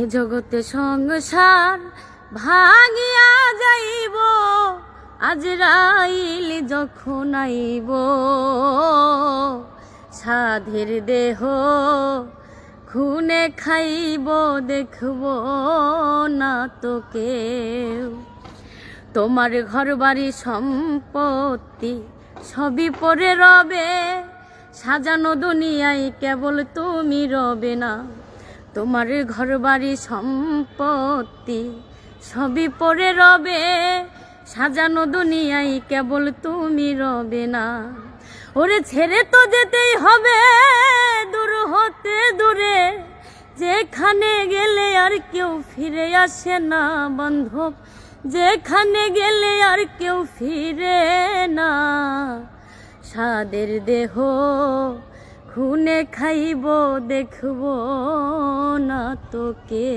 এ জগতে সংসার ভাঙিয়া যাইব আজরাইল যখন আইব। সাধের দেহ খুনে খাইব, দেখব না তো কেউ। তোমার ঘর বাড়ি সম্পত্তি সবই পরে রবে, সাজানো দুনিয়ায় কেবল তুমি রবে না। তোমার ঘর বাড়ি সম্পত্তি সবই পরে রবে, সাজানো দুনিয়ায় কেবল তুমি রবে না। ওরে ছেড়ে তো যেতেই হবে, দূর হতে দূরে। যেখানে গেলে আর কেউ ফিরে আসে না বান্ধব যেখানে গেলে আর কেউ ফিরে না। সাদের দেহ খুনে খাইব, দেখব। না তোকে।